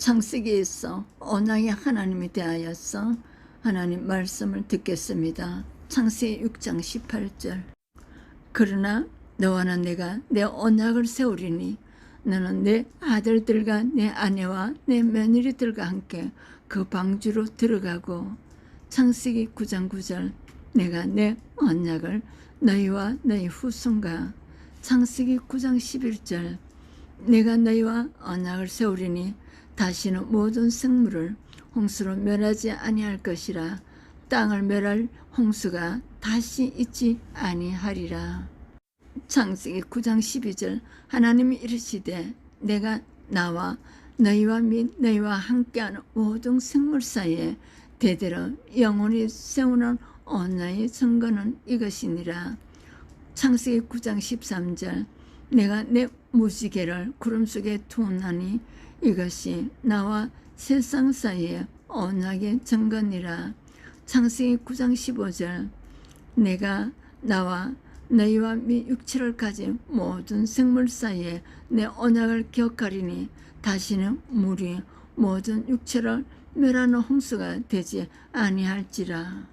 창세기에서 언약의 하나님에 대하여서 하나님 말씀을 듣겠습니다. 창세기 6장 18절. 그러나 너와나 내가 내 언약을 세우리니 너는 내 아들들과 내 아내와 내 며느리들과 함께 그 방주로 들어가고 창세기 9장 9절. 내가 내 언약을 너희와 너희 후손과 창세기 9장 11절. 내가 너희와 언약을 세우리니 다시는 모든 생물을 홍수로 멸하지 아니할 것이라 땅을 멸할 홍수가 다시 있지 아니하리라. 창세기 9장 12절 하나님이 이르시되 내가 나와 너희와 및 너희와 함께하는 모든 생물 사이에 대대로 영원히 세우는 언약의 증거는 이것이니라. 창세기 9장 13절 내가 내 무지개를 구름 속에 두었나니 이것이 나와 세상 사이에 언약의 증거니라. 창세기 9장 15절 내가 나와 너희와 미 육체를 가진 모든 생물 사이에 내 언약을 기억하리니 다시는 물이 모든 육체를 멸하는 홍수가 되지 아니할지라.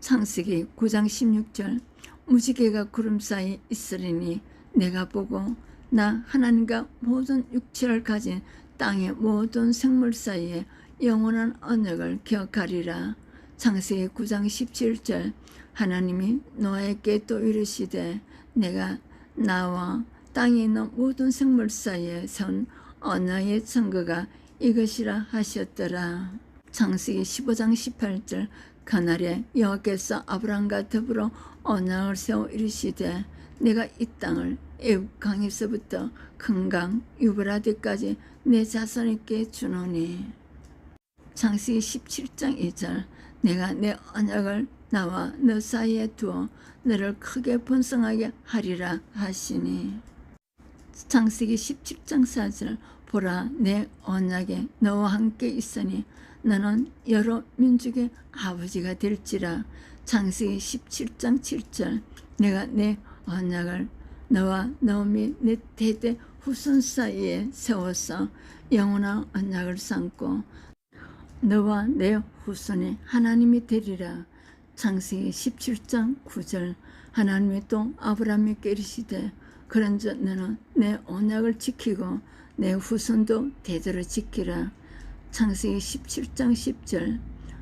창세기 9장 16절 무지개가 구름 사이 있으리니 내가 보고 나 하나님과 모든 육체를 가진 땅의 모든 생물 사이에 영원한 언약을 기억하리라. 창세기 9장 17절 하나님이 노아에게 또 이르시되 내가 나와 땅에 있는 모든 생물 사이에 선 언약의 증거가 이것이라 하셨더라. 창세기 15장 18절 그날에 여호와께서 아브라함과 더불어 언약을 세워 이르시되 내가 이 땅을 애굽 강에서부터 큰 강 유브라데까지 내 자손에게 주노니. 창세기 17장 2절 내가 내 언약을 나와 너 사이에 두어 너를 크게 번성하게 하리라 하시니. 창세기 17장 4절 보라 내 언약에 너와 함께 있으니 너는 여러 민족의 아버지가 될지라. 창세기 17장 7절 내가 내 언약을 너와 너미 내 대대 후손 사이에 세워서 영원한 언약을 삼고 너와 내 후손이 하나님이 되리라. 창세기 17장 9절. 하나님이 또 아브라함에게 이르시되 그런즉 너는 내 언약을 지키고 내 후손도 대대로 지키라. 창세기 17장 10절.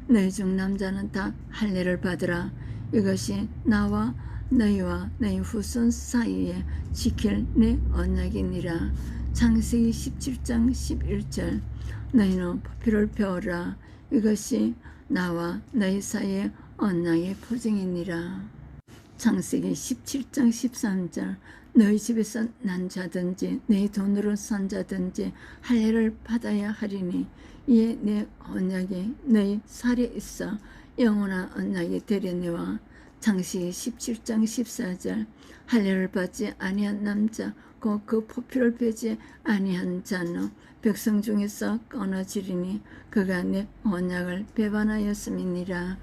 너희 중 남자는 다 할례를 받으라. 이것이 나와 너희와 너희 후손 사이에 지킬 내 언약이니라. 창세기 17장 11절. 너희는 포피를 배워라. 이것이 나와 너희 사이에 언약의 포징이니라. 창세기 17장 13절. 너희 집에서 난 자든지 내 돈으로 산 자든지 할례를 받아야 하리니 이에 내 언약이 너희 살에 있어 영원한 언약이 되려니와 창세기 17장 14절 할례를 받지 아니한 남자 곧그 포피를 베지 아니한 자는 백성 중에서 끊어지리니 그가 내 언약을 배반하였음이니라.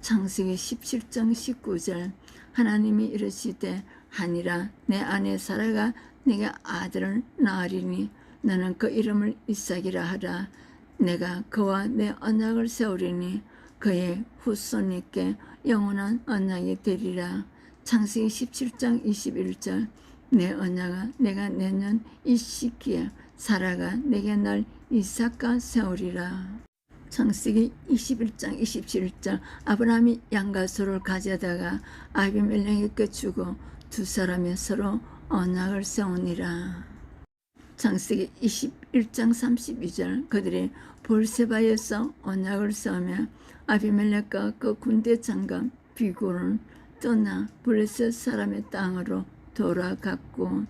창세기 17장 19절 하나님이 이르시되 하니라. 내 아내 사라가 내게 아들을 낳으리니 너는 그 이름을 이삭이라 하라. 내가 그와 내 언약을 세우리니 그의 후손에게 영원한 언약이 되리라. 창세기 17장 21절. 내 언약아 내가 내년 이 시기에 사라가 내게 날 이삭과 세우리라. 창세기 21장 27절. 아브라함이 양과 소를 가져다가 아비멜렉에게 주고 두 사람이 서로 언약을 세우니라. 창세기 21장 32절. 그들이 볼세바에서 언약을 세우며 아비멜렉과 그 군대 장관 비고는 떠나 블레셋 사람의 땅으로 돌아갔고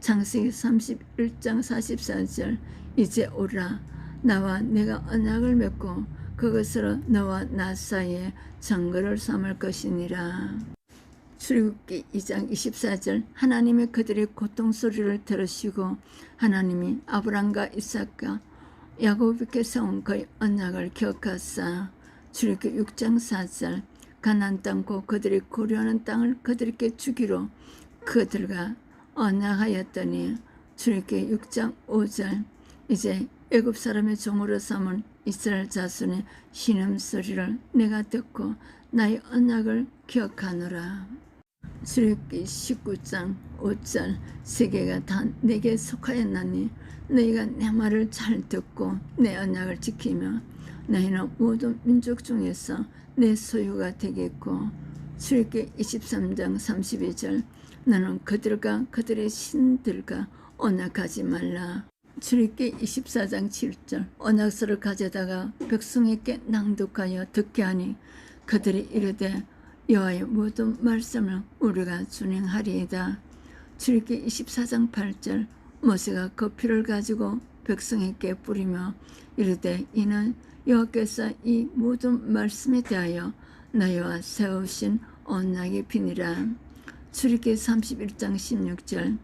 창세기 31장 44절 이제 오라 나와 내가 언약을 맺고 그것으로 너와 나 사이에 증거를 삼을 것이니라. 출애굽기 2장 24절 하나님이 그들의 고통 소리를 들으시고 하나님이 아브람과 이삭과 야곱에게 세운 그의 언약을 기억하사 출애굽기 6장 4절 가나안 땅고 그들이 고려하는 땅을 그들에게 주기로 그들과 언약하였더니 출애굽기 6장 5절 이제 애굽 사람의 종으로 삼은 이스라엘 자손의 신음 소리를 내가 듣고 나의 언약을 기억하노라. 출애굽기 19장 5절 세계가 다 내게 속하였나니 너희가 내 말을 잘 듣고 내 언약을 지키며 너희는 모든 민족 중에서 내 소유가 되겠고 출애굽기 23장 32절 너는 그들과 그들의 신들과 언약하지 말라 출애굽기 24장 7절 언약서를 가져다가 백성에게 낭독하여 듣게 하니 그들이 이르되 여호와의 모든 말씀을 우리가 준행하리이다. 출애굽기 24장 8절 모세가 그 피를 가지고 백성에게 뿌리며 이르되 이는 여호와께서 이 모든 말씀에 대하여 너희와 세우신 언약의 피니라. 출애굽기 31장 16절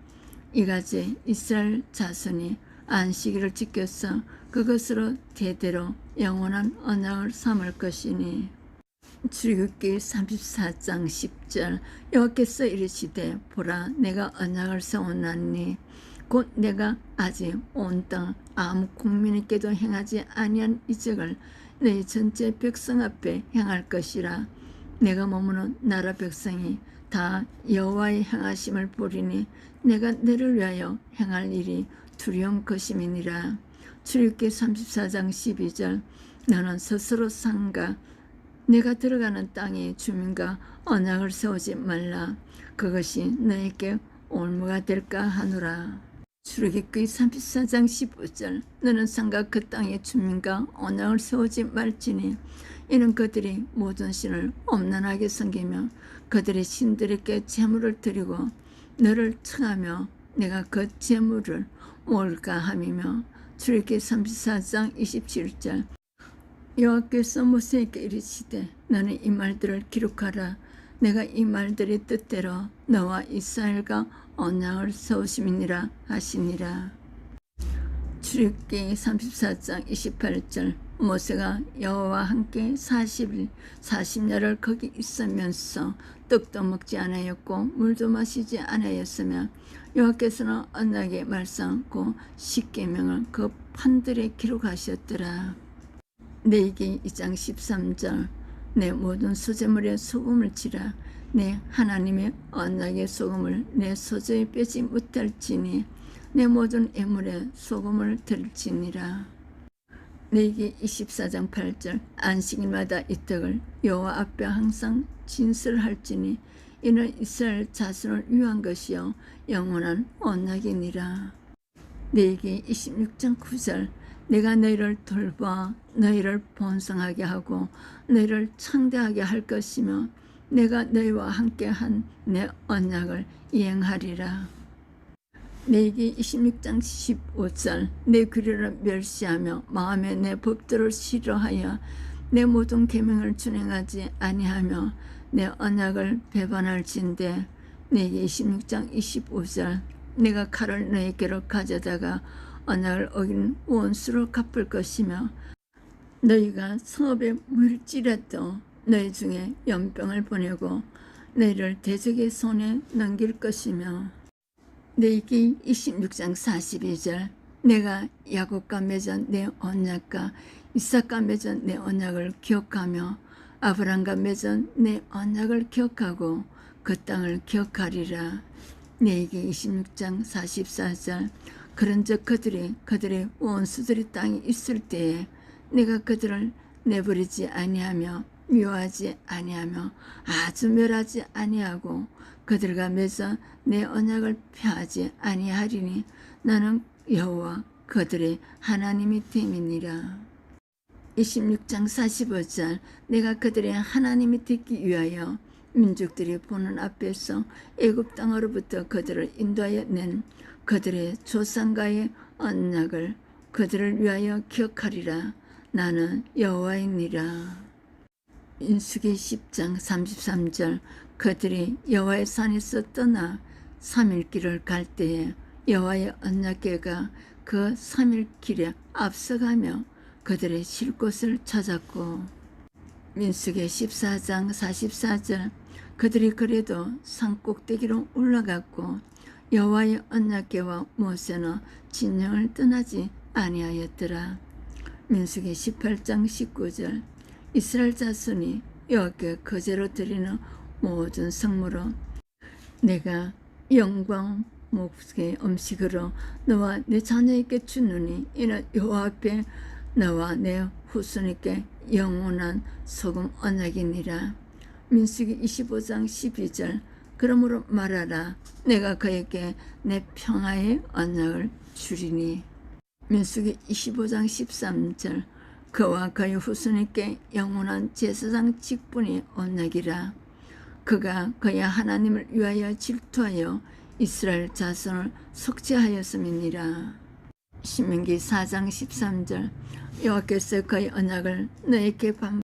이같이 이스라엘 자손이 안식일을 지켜서 그것으로 대대로 영원한 언약을 삼을 것이니 출애굽기 34장 10절 여호와께서 이르시되 보라 내가 언약을 세워놨니 곧 내가 아직 온 땅 아무 국민에게도 행하지 아니한 이적을 너희 전체 백성 앞에 행할 것이라 내가 머무는 나라 백성이 다 여호와의 행하심을 보리니 내가 너를 위하여 행할 일이 두려운 것임이니라 출애굽기 34장 12절 너는 스스로 상가 내가 들어가는 땅의 주민과 언약을 세우지 말라. 그것이 너에게 올무가 될까 하노라. 출애굽기 34장 15절 너는 상가 그 땅의 주민과 언약을 세우지 말지니 이는 그들이 모든 신을 엄난하게 섬기며 그들의 신들에게 제물을 드리고 너를 청하며 내가 그 제물을 뭘까 함이며 출애굽기 34장 27절. 여호와께서 모세에게 이르시되 너는 이 말들을 기록하라 내가 이 말들의 뜻대로 너와 이스라엘과 언약을 세우심이니라 하시니라. 출애굽기 34장 28절 모세가 여호와와 함께 40일 40년을 거기 있으면서 떡도 먹지 않았고 물도 마시지 않았으며 여호와께서는 언약의 말씀 고 십계명을 그 판들에 기록하셨더라. 내기 2장 13절 내 모든 소재물에 소금을 치라 내 하나님의 언약의 소금을 내 소재에 빼지 못할지니 내 모든 애물에 소금을 들지니라. 내기 24장 8절 안식일마다 이 떡을 여호와 앞에 항상 진설할지니 이는 이스라엘 자손을 위한 것이요 영원한 언약이니라. 내기 26장 9절 내가 너희를 돌봐 너희를 번성하게 하고 너희를 창대하게 할 것이며 내가 너희와 함께 한 내 언약을 이행하리라. 내기 26장 15절 내 규례를 멸시하며 마음에 내 법들을 싫어하여 내 모든 계명을 준행하지 아니하며 내 언약을 배반할진대 내기 26장 25절 내가 칼을 너희께로 가져다가 언약을 어긴 원수로 갚을 것이며 너희가 성읍에 물질했도 너희 중에 연병을 보내고 너희를 대적의 손에 넘길 것이며 내기 26장 42절 내가 야곱과 맺은 내 언약과 이삭과 맺은 내 언약을 기억하며 아브람과 맺은 내 언약을 기억하고 그 땅을 기억하리라. 내기 26장 44절 그런즉 그들이 그들의 원수들의 땅에 있을 때에 내가 그들을 내버리지 아니하며 미워하지 아니하며 아주 멸하지 아니하고 그들과 맺어 내 언약을 펴하지 아니하리니 나는 여호와 그들의 하나님이 됨이니라. 26장 45절 내가 그들의 하나님이 되기 위하여 민족들이 보는 앞에서 애굽 땅으로부터 그들을 인도하여 낸 그들의 조상과의 언약을 그들을 위하여 기억하리라. 나는 여호와이니라. 인수기 10장 33절 그들이 여호와의 산에서 떠나 3일 길을 갈 때에 여호와의 언약궤가 그 3일 길에 앞서가며 그들의 쉴 곳을 찾았고 민수기 14장 44절 그들이 그래도 산 꼭대기로 올라갔고 여호와의 언약궤와 모세는 진영을 떠나지 아니하였더라. 민수기 18장 19절 이스라엘 자손이 여호와께 거제로 드리는 모든 성물로 내가 영광 목의 음식으로 너와 내 자녀에게 주느니 이는 여호와 앞에 너와 내 후손에게 영원한 소금 언약이니라. 민수기 25장 12절 그러므로 말하라 내가 그에게 내 평화의 언약을 주리니. 민수기 25장 13절 그와 그의 후손에게 영원한 제사장 직분이 언약이라. 그가 그의 하나님을 위하여 질투하여 이스라엘 자손을 속죄하였음이니라. 신명기 4장 13절 여호와께서 그의 언약을 너에게 반